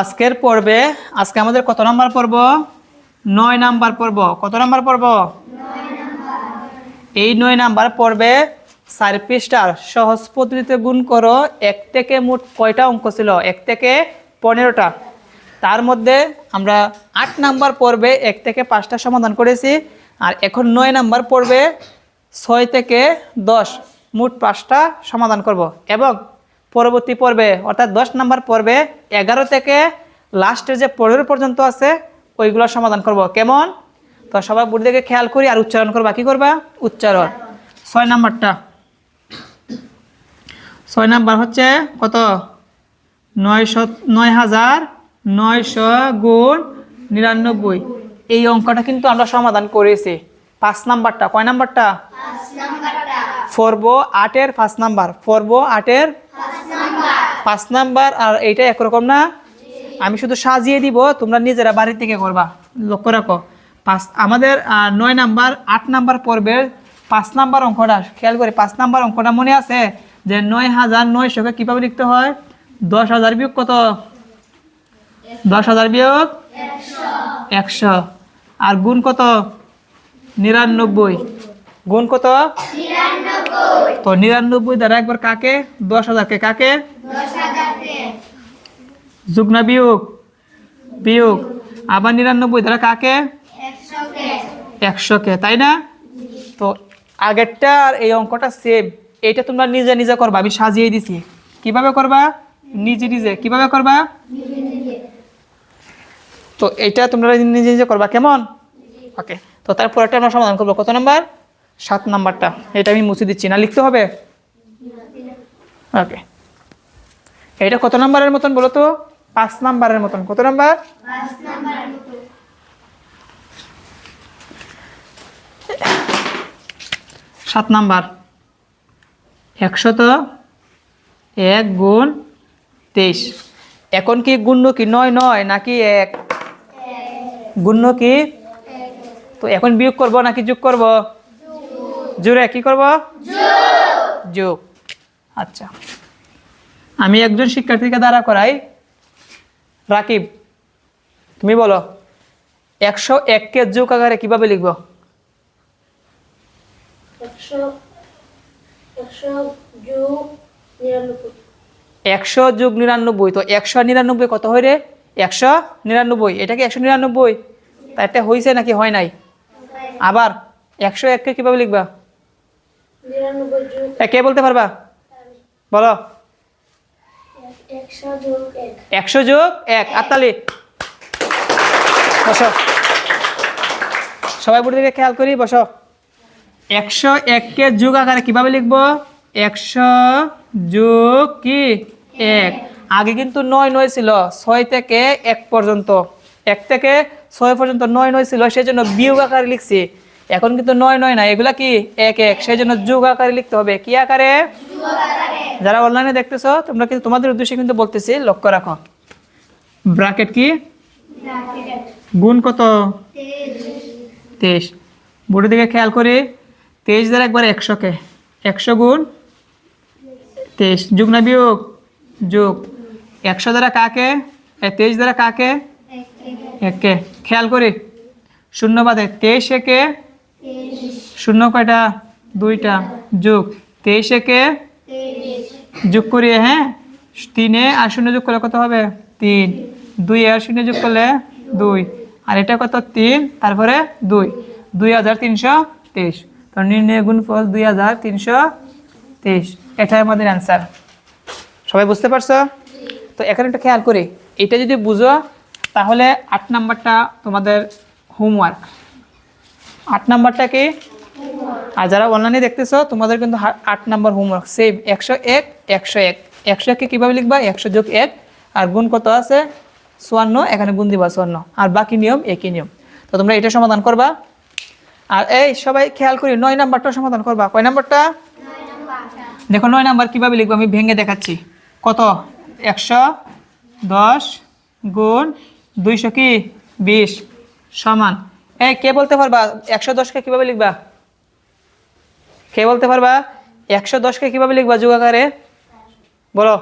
আজকের পর্বে, আজকে আমাদের কত নাম্বার পর্ব? নয় নাম্বার পর্ব। কত নাম্বার পর্ব? এই নয় নাম্বার পর্বে চার পৃষ্ঠার সহজ পদ্ধতিতে গুণ করো, এক থেকে মোট কয়টা অঙ্ক ছিল? এক থেকে পনেরোটা। তার মধ্যে আমরা আট নাম্বার পর্বে এক থেকে পাঁচটা সমাধান করেছি, আর এখন নয় নাম্বার পর্বে ছয় থেকে দশ মোট পাঁচটা সমাধান করব। এবং পরবর্তী পর্বে অর্থাৎ দশ নাম্বার পর্বে এগারো থেকে লাস্টের যে পনেরো পর্যন্ত আছে ওইগুলো সমাধান করব। কেমন? তো সবাই বুড়ি দিকে খেয়াল করি আর উচ্চারণ করবা। কি করবা? উচ্চারণ। ছয় নাম্বারটা। ছয় নাম্বার হচ্ছে কত? নয়শো নয় হাজার নয়শো গুণ নিরানব্বই। এই অঙ্কটা কিন্তু আমরা সমাধান করেছি। পাঁচ নাম্বারটা। কয় নাম্বারটা। ফোরবো আটের পাঁচ নাম্বার। ফোরবো আটের পাঁচ নাম্বার আর এইটা একরকম না? আমি শুধু সাজিয়ে দিব তোমরা নিজেরা বাড়ি থেকে করবা। লক্ষ্য রাখো পাঁচ আমাদের নয় নাম্বার আট নাম্বার পর্বের পাঁচ নাম্বার অঙ্কটা খেয়াল করে পাঁচ নাম্বার অঙ্কটা মনে আছে? যে নয় হাজার নয়শোকে কীভাবে লিখতে হয়? দশ হাজার বিয়োগ কত? দশ হাজার বিয়োগ একশো। আর গুণ কত? নিরানব্বই। গুণ কত? তো নিরানব্বই দ্বারা একবার কাকে? দশ হাজারকে কাকে? যুগ না বিয়োগ বিয়োগ। আবার নিরানব্বই দ্বারা কাকে? একশোকে। তাই না? তো আগেরটা আর এই অঙ্কটা সেম এইটা তোমরা নিজে নিজে করবা, আমি সাজিয়ে দিছি। কীভাবে করবা? নিজে নিজে। কীভাবে করবা? তো এইটা তোমরা নিজে নিজে করবা, কেমন? ওকে, তো তারপরটা আমরা সমাধান করব। কত নাম্বার? সাত নাম্বারটা। এটা আমি মুছে দিচ্ছি না, লিখতে হবে? ওকে। এটা কত নাম্বারের মতন বলো তো? পাঁচ নাম্বারের মতন। কত নাম্বার? সাত নাম্বার। একশত এক গুণ তেইশ। এখন কি গুণ্য কি নয় নয় নাকি এক? গুণ্য কি? তো এখন বিয়োগ করব নাকি যোগ করব? জোরে কি করব? যোগ। আচ্ছা। আমি একজন শিক্ষার্থীকে দ্বারা করাই। রাকিব তুমি বলো একশো এককে যোগ আকারে কীভাবে লিখব? একশো যোগ নিরানব্বই। তো একশো নিরানব্বই কত হয় রে? একশো নিরানব্বই। এটা কি একশো নিরানব্বই? তা এটা হয়েছে নাকি হয় নাই? আবার একশো এককে কীভাবে লিখবা? কে বলতে পারবা? বলো। একশো যোগ এক। আটতালি বসো। সবাই বুড়ি খেয়াল করি, বসো। একশো এককে যোগ আকারে কীভাবে লিখব? একশো যোগ কি? এক। আগে কিন্তু নয় নয় ছিল, ছয় থেকে এক পর্যন্ত। এক থেকে ছয় পর্যন্ত নয় নয় ছিল সেই জন্য বিয়োগ আকারে লিখছি। এখন কিন্তু নয় নয় না, এগুলা কি? এক এক। সেই জন্য যুগ আকারে লিখতে হবে। কি আকারে? যারা অনলাইনে দেখতেছো, তোমরা কিন্তু তোমাদের উদ্দেশ্যে কিন্তু বলতেছি, লক্ষ্য রাখো। ব্রাকেট কি? গুণ কত? তেইশ। বোর্ডের দিকে খেয়াল করি। তেইশ দ্বারা একবার একশোকে একশো গুণ তেইশ। যুগ না বিয়োগ? যুগ। একশো দ্বারা কাকে? তেইশ দ্বারা কাকে? একে। খেয়াল করি। শূন্য বাদে। তেইশ একে শূন্য কয়টা? দুইটা। যোগ। তেইশ একে? যোগ করি হ্যাঁ? তিনে আর শূন্য যোগ করলে কত হবে? তিন। দুই আর শূন্য যোগ করলে দুই। আর এটা কত? তিন। তারপরে দুই। দুই হাজার তিনশো তেইশ। তো নির্ণয় গুণফল দুই হাজার তিনশো তেইশ। এটাই আমাদের অ্যান্সার সবাই বুঝতে পারছ? তো এখানে একটা খেয়াল করি। এটা যদি বুঝো, তাহলে আট নাম্বারটা তোমাদের হোমওয়ার্ক আট নাম্বারটা কি? আর যারা অনলাইনে দেখতেছো, তোমাদের কিন্তু আট নাম্বার হোমওয়ার্ক সেম একশো এক একশো এক। একশো এককে কীভাবে লিখবা? একশো যোগ এক। আর গুণ কত আছে? চুয়ান্ন, এখানে গুণ দিবা চুয়ান্ন। আর বাকি নিয়ম, একই নিয়ম। তো তোমরা এটা সমাধান করবা। আর এই সবাই খেয়াল করি, নয় নাম্বারটা সমাধান করবা। কয় নাম্বারটা দেখো নয় নাম্বার কীভাবে লিখব? আমি ভেঙে দেখাচ্ছি। কত? একশো দশ গুণ দুইশো কি? বিশ। সমান। এই কে বলতে পারবা? একশো দশকে কীভাবে লিখবা? কে বলতে পারবা? একশো দশকে কীভাবে লিখবা যোগাকারে বলো।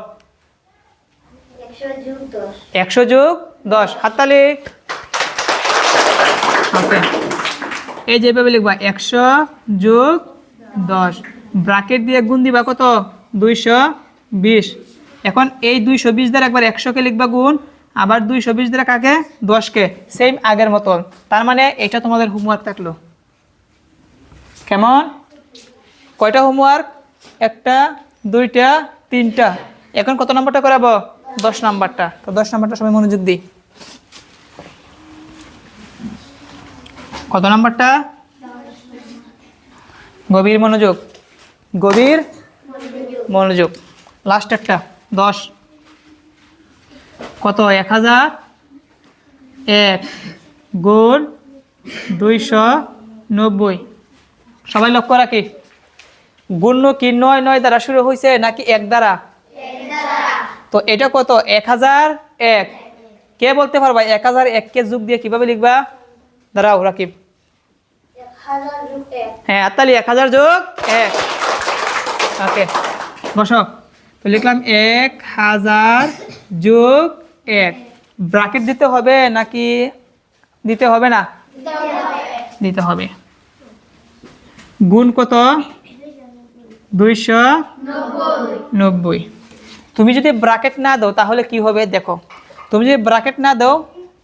একশো যোগ দশ। হাততালি। এই যেভাবে লিখবা, একশো যোগ দশ। ব্রাকেট দিয়ে গুণ দিবা কত? দুইশো বিশ। এখন এই দুইশো বিশ দ্বারা একবার একশোকে লিখবা গুণ, আবার দুইশো বিশ দ্বারা কাকে? দশকে। সেম আগের মতন। তার মানে এটা তোমাদের হোমওয়ার্ক থাকল। কেমন? কয়টা হোমওয়ার্ক একটা, দুইটা, তিনটা। এখন কত নাম্বারটা করাবো? দশ নাম্বারটা। তো দশ নাম্বারটা সবাই মনোযোগ দিই। কত নাম্বারটা? গভীর মনোযোগ। গভীর মনোযোগ। লাস্ট একটা দশ। কত? এক হাজার। এক গুণ দুইশো নব্বই। সবাই লক্ষ্য রাখি। গুণ্য কি নয় নয় দ্বারা শুরু হয়েছে নাকি এক দ্বারা? তো এটা কত? এক হাজার এক। কে বলতে পারবা? এক হাজার এককে যোগ দিয়ে কীভাবে লিখবা? দাঁড়াও, রাকিব। এক এক হ্যাঁ আত্মালি, এক হাজার যোগ এক। ওকে, বসো। তো লিখলাম এক হাজার যোগ এক। ব্রাকেট দিতে হবে নাকি দিতে হবে না? দিতে হবে। গুণ কত? দুইশো নব্বই। তুমি যদি ব্রাকেট না দাও, তাহলে কি হবে দেখো। তুমি যদি ব্রাকেট না দাও,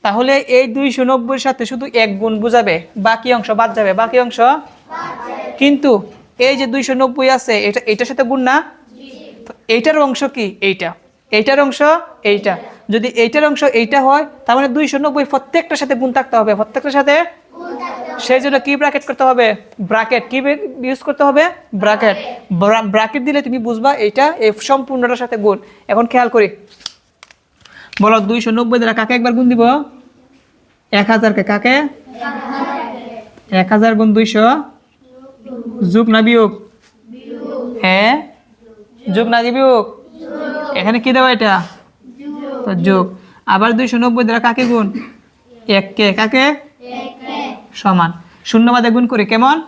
তাহলে এই দুইশো নব্বইয়ের সাথে শুধু এক গুণ বোঝাবে। বাকি অংশ বাদ যাবে। বাকি অংশ কিন্তু এই যে দুইশো নব্বই আছে, এটা, এটার সাথে গুণ না? এইটার অংশ কি? এইটা। এইটার অংশ এইটা। যদি এইটার অংশ এইটা হয় তার মানে দুইশো নব্বই প্রত্যেকটার সাথে গুণ থাকতে হবে। প্রত্যেকটার সাথে সেই জন্য কি ব্র্যাকেট করতে হবে? ব্র্যাকেট কি ইউজ করতে হবে? ব্র্যাকেট ব্র্যাকেট দিলে তুমি বুঝবা এইটা এই সম্পূর্ণটার সাথে গুণ। এখন খেয়াল করি। বলো, দুইশো নব্বই দ্বারা কাকে একবার গুণ দিব? এক হাজারকে কাকে? এক হাজার গুণ দুইশো? যোগ না বিয়োগ? হ্যাঁ? যোগ না বিয়োগ? এখানে কি দেওয়া এটা? তো যোগ। আবার দুইশো নব্বই দ্বারা কাকে গুণ? এক। কে কাকে? সমান। শূন্য বাদে গুণ করি, কেমন?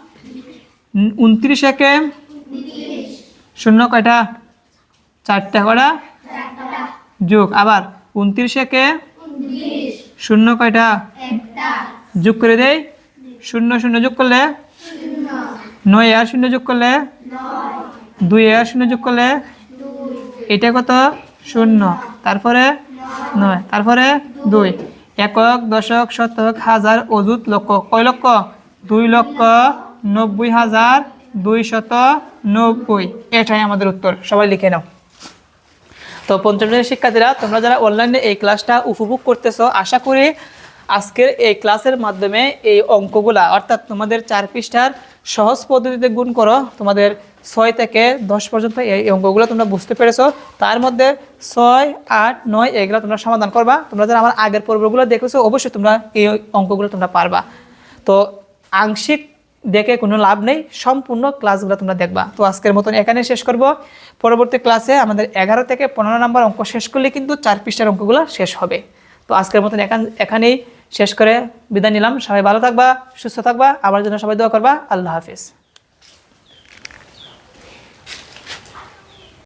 উন- উনত্রিশ একে শূন্য কয়টা? চারটা কটা যোগ। আবার উনত্রিশ একে শূন্য কয়টা? যোগ করে দেই। শূন্য শূন্য যোগ করলে? নয় আর শূন্য যোগ করলে? দুই আর শূন্য যোগ করলে? এটা কত? শূন্য। তারপরে? নয়। তারপরে? দুই। একক, দশক, শতক, হাজার, অযুত লক্ষ। কয় লক্ষ? দুই লক্ষ নব্বই হাজার দুই শত নব্বই। এটাই আমাদের উত্তর। সবাই লিখে নাও। তো পঞ্চম শ্রেণির শিক্ষার্থীরা, তোমরা যারা অনলাইনে এই ক্লাসটা উপভোগ করতেছো, আশা করি আজকের এই ক্লাসের মাধ্যমে এই অঙ্কগুলা, অর্থাৎ তোমাদের চার পৃষ্ঠার সহজ পদ্ধতিতে গুণ করো। তোমাদের ছয় থেকে দশ পর্যন্ত এই অঙ্কগুলো তোমরা বুঝতে পেরেছ। তার মধ্যে ছয়, আট, নয়, এগুলো তোমরা সমাধান করবা। তোমরা যারা আমার আগের পর্বগুলো দেখেছ, অবশ্যই তোমরা এই অঙ্কগুলো তোমরা পারবা। তো আংশিক দেখে কোনো লাভ নেই, সম্পূর্ণ ক্লাসগুলো তোমরা দেখবা। তো আজকের মতন এখানে শেষ করব। পরবর্তী ক্লাসে আমাদের এগারো থেকে পনেরো নম্বর অঙ্ক শেষ করলে কিন্তু চার পৃষ্ঠার অঙ্কগুলো শেষ হবে। তো আজকের মতন এখান এখানেই শেষ করে বিদায় নিলাম। সবাই ভালো থাকবা, সুস্থ থাকবা। আমার জন্য সবাই দোয়া করবা। আল্লাহ হাফিজ।